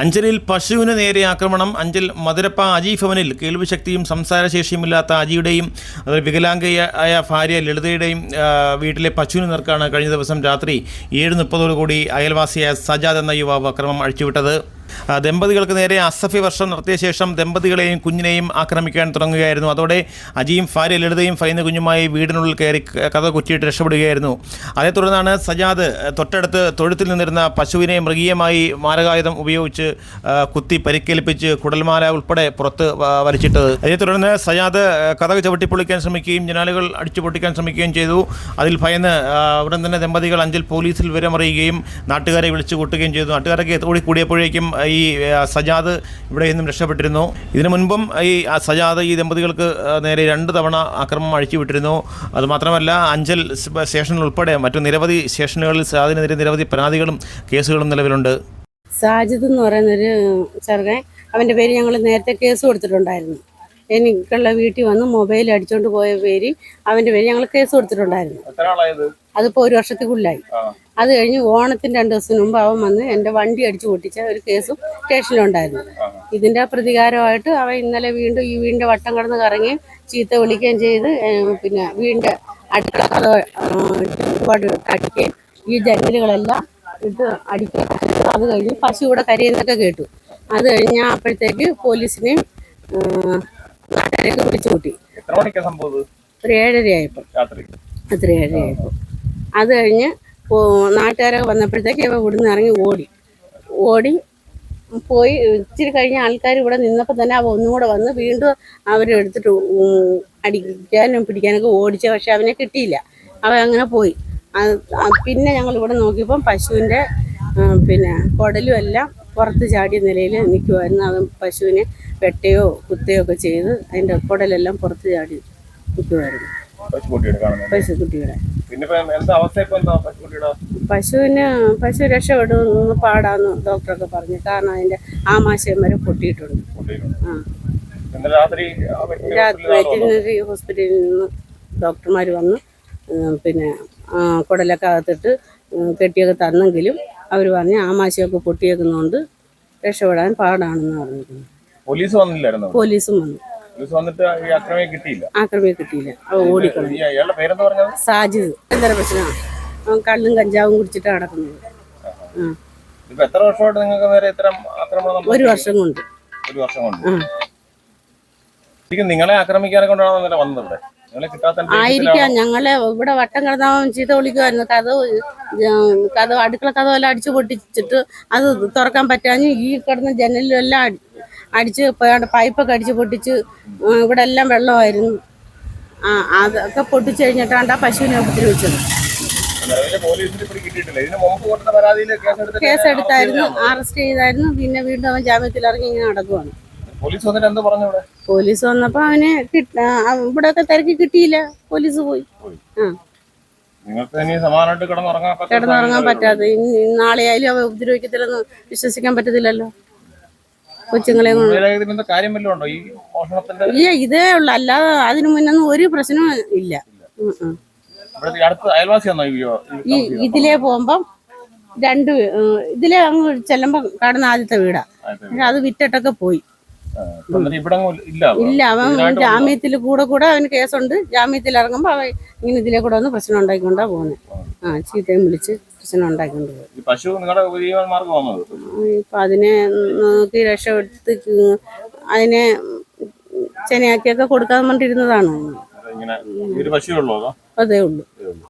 അഞ്ചലിൽ പശുവിന് നേരെ ആക്രമണം. അഞ്ചൽ മധുരപ്പ അജി ഭവനിൽ കേൾവിശക്തിയും സംസാരശേഷിയുമില്ലാത്ത അജിയുടെയും അതുപോലെ വികലാംഗയായ ഭാര്യ ലളിതയുടെയും വീട്ടിലെ പശുവിന് നേർക്കാണ് കഴിഞ്ഞ ദിവസം രാത്രി ഏഴ് മുപ്പതോടുകൂടി അയൽവാസിയായ സജാദ് എന്ന യുവാവ് അക്രമം അഴിച്ചുവിട്ടത്. ദമ്പതികൾക്ക് നേരെ അസഫി വർഷം നടത്തിയ ശേഷം ദമ്പതികളെയും കുഞ്ഞിനെയും ആക്രമിക്കാൻ തുടങ്ങുകയായിരുന്നു. അതോടെ അജിയും ഭാര്യ ലളിതയും ഫൈന കുഞ്ഞുമായി വീടിനുള്ളിൽ കയറി കഥ കുറ്റിയിട്ട് രക്ഷപ്പെടുകയായിരുന്നു. അതേ തുടർന്നാണ് സജാദ് തൊട്ടടുത്ത് തൊഴുത്തിൽ നിന്നിരുന്ന പശുവിനെ മൃഗീയമായി മാരകായുധം ഉപയോഗിച്ച് കുത്തി പരിക്കേൽപ്പിച്ച് കുടൽമാല ഉൾപ്പെടെ പുറത്ത് വലിച്ചിട്ടത്. അതേ തുടർന്ന് സജാദ് കഥ ചവിട്ടിപ്പൊളിക്കാൻ ശ്രമിക്കുകയും ജനാലുകൾ അടിച്ചു പൊട്ടിക്കാൻ ശ്രമിക്കുകയും ചെയ്തു. അതിൽ ഭയന്ന് ഉടൻ തന്നെ ദമ്പതികൾ അഞ്ചൽ പോലീസിൽ വിവരമറിയുകയും നാട്ടുകാരെ വിളിച്ചു കൂട്ടുകയും ചെയ്തു. നാട്ടുകാരൊക്കെ ഓടി കൂടിയപ്പോഴേക്കും ഈ സജാദ് ഇവിടെ നിന്നും രക്ഷപ്പെട്ടിരുന്നു. ഇതിനു മുൻപും ഈ സജാദ് ഈ ദമ്പതികൾക്ക് നേരെ രണ്ട് തവണ ആക്രമണം അഴിച്ചുവിട്ടിരുന്നു. അതുമാത്രമല്ല അഞ്ചൽ സ്റ്റേഷനിൽ ഉൾപ്പെടെ മറ്റു നിരവധി സ്റ്റേഷനുകളിൽ സജാദിനെതിരെ നിരവധി പരാതികളും കേസുകളും നിലവിലുണ്ട്. സാജിദ് എന്ന് പറയുന്നൊരു ചെറുകൻ അവന്റെ പേര് ഞങ്ങൾ നേരത്തെ കേസ് കൊടുത്തിട്ടുണ്ടായിരുന്നു. എനിക്കുള്ള വീട്ടിൽ വന്ന് മൊബൈൽ അടിച്ചോണ്ട് പോയ പേര് അവന്റെ പേര് ഞങ്ങൾ കേസ് കൊടുത്തിട്ടുണ്ടായിരുന്നു. അതിപ്പോ ഒരു വർഷത്തിക്കുള്ളിലായി അത് കഴിഞ്ഞ് ഓണത്തിന് രണ്ട് ദിവസം മുമ്പ് അവൻ വന്ന് എന്റെ വണ്ടി അടിച്ചു പൊട്ടിച്ച ഒരു കേസും സ്റ്റേഷനിലുണ്ടായിരുന്നു. ഇതിന്റെ പ്രതികാരമായിട്ട് അവൻ ഇന്നലെ വീണ്ടും ഈ വീടിന്റെ വട്ടം കടന്ന് കറങ്ങുകയും ചീത്ത വിളിക്കുകയും ചെയ്ത് പിന്നെ വീടിന്റെ അടുക്കള ഒരുപാട് അടിക്കുകയും ഈ ജനലുകളെല്ലാം ഇത് അടിക്കുകയും അത് കഴിഞ്ഞ് പശു ഇവിടെ കരയുന്നൊക്കെ കേട്ടു. അത് കഴിഞ്ഞ് അപ്പോഴത്തേക്ക് പോലീസിനെയും നാട്ടുകാരെയൊക്കെ വിളിച്ചു കൂട്ടി. ഒരു ഏഴരയായപ്പോൾ രാത്രി. അത്ര ഏഴരയായപ്പോൾ അത് കഴിഞ്ഞ് നാട്ടുകാരൊക്കെ വന്നപ്പോഴത്തേക്ക് ഇവ ഇവിടുന്ന് ഇറങ്ങി ഓടി. ഓടി പോയി ഇച്ചിരി കഴിഞ്ഞ ആൾക്കാർ ഇവിടെ നിന്നപ്പോൾ തന്നെ അവ ഒന്നും കൂടെ വന്ന് വീണ്ടും അവരെടുത്തിട്ട് എടുത്തിട്ട് അടിക്കാനും പിടിക്കാനൊക്കെ ഓടിച്ച പക്ഷെ അവനെ കിട്ടിയില്ല. അവ അങ്ങനെ പോയി. പിന്നെ ഞങ്ങൾ ഇവിടെ നോക്കിയപ്പം പശുവിന്റെ പിന്നെ കുടലും എല്ലാം പുറത്ത് ചാടിയ നിലയിൽ നിൽക്കുമായിരുന്നു അത് പശുവിനെ വെട്ടയോ കുത്തയോ ഒക്കെ ചെയ്ത് അതിന്റെ കുടലെല്ലാം പുറത്ത് ചാടി നിൽക്കുമായിരുന്നു പശുക്കുട്ടിയുടെ പശുവിന് പശു രക്ഷപ്പെടുന്നു പാടാന്ന് ഡോക്ടറൊക്കെ പറഞ്ഞു. കാരണം അതിന്റെ ആമാശയം വരെ പൊട്ടിയിട്ടുണ്ട്. ആ. രാത്രി വെറ്റിനറി ഹോസ്പിറ്റലിൽ നിന്ന് ഡോക്ടർമാർ വന്ന് പിന്നെ കുടലൊക്കെ അകത്തിട്ട് കെട്ടിയൊക്കെ തന്നെങ്കിലും അവർ പറഞ്ഞ് ആമാശയൊക്കെ പൊട്ടിയേക്കുന്നതുകൊണ്ട് രക്ഷപ്പെടാൻ പാടാണെന്ന് പറഞ്ഞിരുന്നു പോലീസ് വന്നില്ലായിരുന്നു? പോലീസും വന്നു. പോലീസ് വന്നിട്ട് ഈ അക്രമിയെ കിട്ടിയില്ല? ആക്രമിയെ കിട്ടിയില്ല. അവ ഓടിക്കളഞ്ഞു. ഈ അയാളുടെ പേരെന്താ പറഞ്ഞത്? സാജിദ്. എന്തൊരു പ്രശ്നമാണ് കള്ളും കഞ്ചാവും കുടിച്ചിട്ടാണ് നടക്കുന്നത്. ഇപ്പൊ എത്ര വർഷമായിട്ട് നിങ്ങൾക്ക് നേരെ ഇത്തരം ആക്രമണം നടന്നു? ഒരു വർഷം കൊണ്ട്. ഒരു വർഷം കൊണ്ട്. നിങ്ങളെ ആക്രമിക്കാനെ കൊണ്ടാണ് വന്നത് ഇവിടെ? ആയിരിക്കാം. ഞങ്ങളെ ഇവിടെ വട്ടം കിടന്നവൻ ചീത്ത വിളിക്കുമായിരുന്നു കഥവ് കഥ അടുക്കള കഥ എല്ലാം അടിച്ചു പൊട്ടിച്ചിട്ട് അത് തുറക്കാൻ പറ്റാഞ്ഞ് ഈ കിടന്ന ജനലിലെല്ലാം എല്ലാം അടിച്ച് പൈപ്പൊക്കെ അടിച്ച് പൊട്ടിച്ച് ഇവിടെ എല്ലാം വെള്ളമായിരുന്നു. ആ അതൊക്കെ പൊട്ടിച്ചു കഴിഞ്ഞിട്ടാണ് ആ പശുവിനെ ഉപദ്രവിച്ചത്. കേസെടുത്തായിരുന്നു അറസ്റ്റ് ചെയ്തായിരുന്നു. പിന്നെ വീണ്ടും അവൻ ജാമ്യത്തിൽ ഇറങ്ങി ഇങ്ങനെ നടക്കുവാണ്. പോലീസ് വന്നിട്ട് എന്താ പറഞ്ഞു ഇവിടെ പോലീസ് വന്നപ്പോൾ അവനെ ഇവിടെ ഒക്കെ തിരക്കി കിട്ടിയില്ല. പോലീസ് പോയി. ആ. നിങ്ങൾക്ക് ഇനി സമാനമായിട്ട് കിടന്നുറങ്ങാൻ കിടന്നുറങ്ങാൻ പറ്റാതെ. നാളെ ആയാലും അവ ഉപദ്രവിക്കത്തില്ലെന്ന് വിശ്വസിക്കാൻ പറ്റത്തില്ലല്ലോ. കൊച്ചുങ്ങളെ ഇല്ല ഇതേ ഉള്ളു. അല്ലാതെ അതിനു മുന്നൊന്നും ഒരു പ്രശ്നവും ഇല്ല. ഇതിലേ പോകുമ്പം രണ്ട് ഇതിലെ അങ്ങ് ചെല്ലുമ്പോ കാണുന്ന ആദ്യത്തെ വീടാ. പക്ഷെ അത് വിറ്റിട്ടൊക്കെ പോയി. ഇല്ല അവൻ. ജാമ്യത്തിൽ കൂടെ കൂടെ അവന് കേസുണ്ട്. ജാമ്യത്തിൽ ഇറങ്ങുമ്പോൾ അവൻ ഇങ്ങനെ ഇതിലേ കൂടെ വന്ന് പ്രശ്നം ഉണ്ടാക്കിക്കൊണ്ടാ പോകുന്നത് ആ. ചീത്തയും വിളിച്ച് പ്രശ്നം ഉണ്ടാക്കിക്കൊണ്ട് പോകും പശു ഇപ്പം അതിനെ നോക്കി രക്ഷപ്പെടുത്ത് അതിനെ ചെനയാക്കിയൊക്കെ കൊടുക്കാൻ വേണ്ടിയിരുന്നതാണ് അതേ ഉള്ളൂ.